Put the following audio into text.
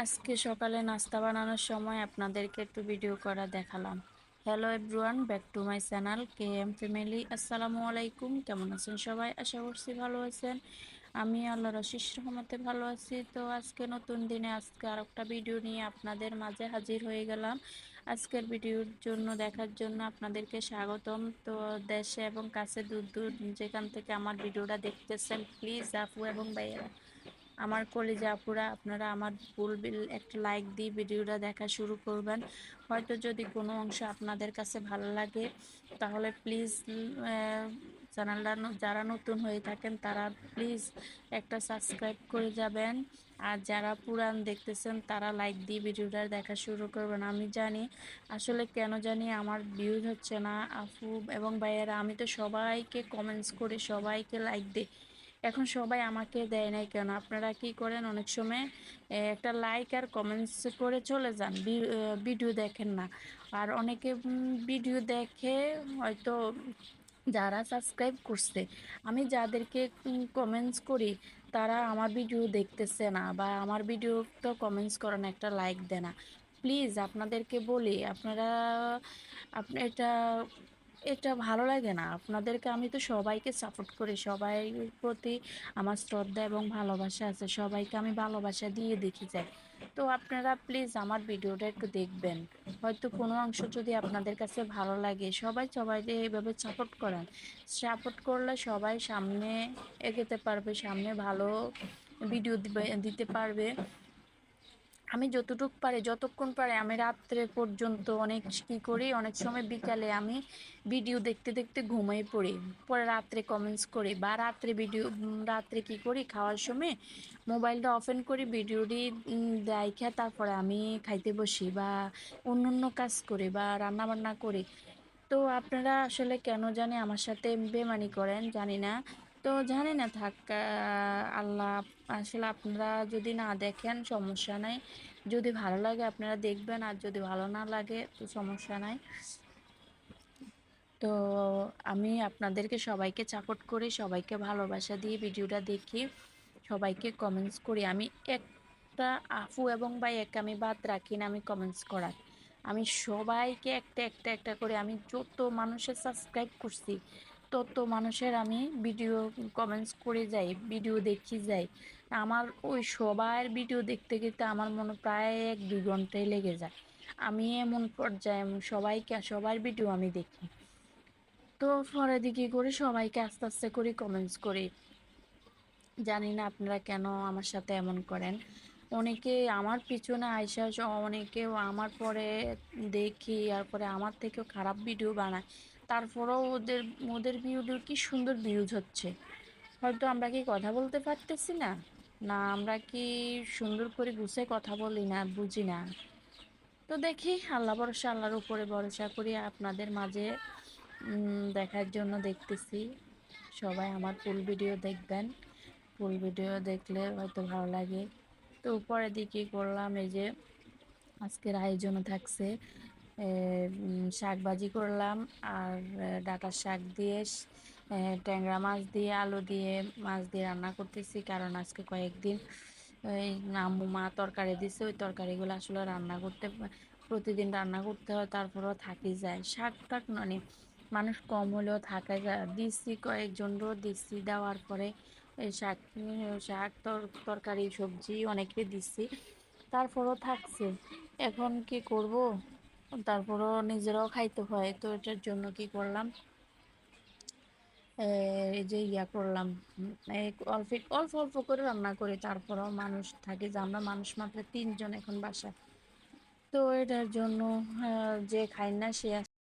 আজকে সকালে নাস্তা বানানোর সময় আপনাদেরকে একটু ভিডিও করা দেখালাম। Hello everyone back to my channel K M family আসসালামু আলাইকুম, কেমন আছেন সবাই? আশা করছি ভালো আছেন। আমি আল্লাহর অশিস রহমতে ভালো আছি। তো আজকে নতুন দিনে আজকে আর একটা ভিডিও নিয়ে আপনাদের মাঝে হাজির হয়ে গেলাম। আজকের ভিডিওর জন্য দেখার জন্য আপনাদেরকে স্বাগতম। তো দেশে এবং কাছে দূর দূর যেখান থেকে আমার ভিডিওটা দেখতেছেন প্লিজ আপু এবং ভাইয়েরা। আমার কলেজে আপুরা, আপনারা আমার ফুল একটা লাইক দিয়ে ভিডিওটা দেখা শুরু করবেন। হয়তো যদি কোনো অংশ আপনাদের কাছে ভালো লাগে, তাহলে প্লিজ চ্যানেলটা যারা নতুন হয়ে থাকেন, তারা প্লিজ একটা সাবস্ক্রাইব করে যাবেন। আর যারা পুরান দেখতেছেন, তারা লাইক দিয়ে ভিডিওটা দেখা শুরু করবেন। আমি জানি, আসলে কেন জানি আমার ভিউজ হচ্ছে না, আপু এবং ভাইয়েরা, আমি তো সবাইকে কমেন্টস করে সবাইকে লাইক দিই। এখন সবাই আমাকে দেয় নাই কেন? আপনারা কি করেন অনেক সময় একটা লাইক আর কমেন্টস করে চলে যান ভিডিও দেখেন না। আর অনেকে ভিডিও দেখে হয়তো যারা সাবস্ক্রাইব করছে, আমি যাদেরকে কমেন্টস করি, তারা আমার ভিডিও দেখতেছে না বা আমার ভিডিও তো কমেন্টস করেন একটা লাইক দেয় না। প্লিজ আপনাদেরকে বলি, আপনারা, আপনি এটা এটা ভালো লাগে না। আপনাদেরকে আমি তো সবাইকে সাপোর্ট করি। সবাই প্রতি আমার শ্রদ্ধা এবং ভালোবাসা আছে। সবাইকে আমি ভালোবাসা দিয়ে দেখি যাই। তো আপনারা প্লিজ আমার ভিডিওটা একটু দেখবেন। হয়তো কোনো অংশ যদি আপনাদের কাছে ভালো লাগে, সবাই সবাইকে এইভাবে সাপোর্ট করেন সাপোর্ট করলে সবাই সামনে এগোতে পারবে, সামনে ভালো ভিডিও দিতে পারবে। আমি যতটুক পারি, যতক্ষণ পারে আমি রাত্রে পর্যন্ত অনেক কী করি, অনেক সময় বিকালে আমি ভিডিও দেখতে দেখতে ঘুমাই পড়ি। পরে রাত্রে কমেন্টস করি বা রাত্রে ভিডিও রাত্রে কি করি, খাওয়ার সময় মোবাইলটা অফেন করি ভিডিওটি দেখে তারপরে আমি খাইতে বসি বা অন্য অন্য কাজ করি বা রান্না বান্না করি। তো আপনারা আসলে কেন জানে আমার সাথে বেমানি করেন জানি না। তো জানি না থাক আল্লাহ, আসলে আপনারা যদি না দেখেন সমস্যা নাই। যদি ভালো লাগে আপনারা দেখবেন, আর যদি ভালো না লাগে তো সমস্যা নাই। তো আমি আপনাদেরকে সবাইকে সাপোর্ট করি, সবাইকে ভালোবাসা দিয়ে ভিডিওটা দেখি, সবাইকে কমেন্টস করি। আমি একটা আফু এবং ভাই এক আমি বাদ রাখি না, আমি কমেন্টস করার আমি সবাইকে একটা একটা একটা করে আমি যত মানুষের সাবস্ক্রাইব করছি তত মানুষের আমি ভিডিও কমেন্টস করে যাই ভিডিও দেখি যাই। আমার ওই সবার ভিডিও দেখতে গেতে আমার মনে প্রায় এক দুই ঘন্টায় লেগে যায়। আমি এমন পর্যায়ে সবাইকে, সবার ভিডিও আমি দেখি। তো পরে দিকে করে সবাইকে আস্তে আস্তে করে কমেন্টস করি। জানি না আপনারা কেন আমার সাথে এমন করেন। অনেকে আমার পিছনে আইসা অনেকেও আমার পরে দেখি, আর পরে আমার থেকেও খারাপ ভিডিও বানায়। তারপরেও ওদের ওদের ভিডিও কি সুন্দর ভিউজ হচ্ছে। হয়তো আমরা কি কথা বলতে পারতেছি না? না, আমরা কি সুন্দর করে গুছে কথা বলি না, বুঝি না? তো দেখি, আল্লাহ ভরসা, আল্লাহর উপরে ভরসা করি, আপনাদের মাঝে দেখার জন্য দেখতেছি। সবাই আমার ফুল ভিডিও দেখবেন। ফুল ভিডিও দেখলে হয়তো ভালো লাগে। তো উপরে দিকে করলাম, এই যে আজকের আয়োজনও থাকছে। শাক ভাজি করলাম আর ডাটার শাক দিয়ে ট্যাংরা মাছ দিয়ে, আলু দিয়ে মাছ দিয়ে রান্না করতেছি। কারণ আজকে কয়েকদিন ওই আম্মু মা তরকারি দিছে, ওই তরকারিগুলো আসলে রান্না করতে, প্রতিদিন রান্না করতে হয়, তারপরেও থাকি যায়। শাক টাক মানে মানুষ কম হলেও থাকা যায়। দিচ্ছি কয়েকজনরও দিচ্ছি দেওয়ার পরে শাক শাক তরকারি, সবজি অনেকে দিচ্ছি তারপরও থাকছে। এখন কি করব? তারপরও নিজেরাও খাইতে হয়। তো এটার জন্য কি করলাম? এই যে ইয়া করলাম। অল্প অল্প অল্প করে রান্না করি। তারপরও মানুষ থাকে যে আমরা মানুষ মাত্র তিনজন এখন বাসায়। তো এটার জন্য যে খাই না সে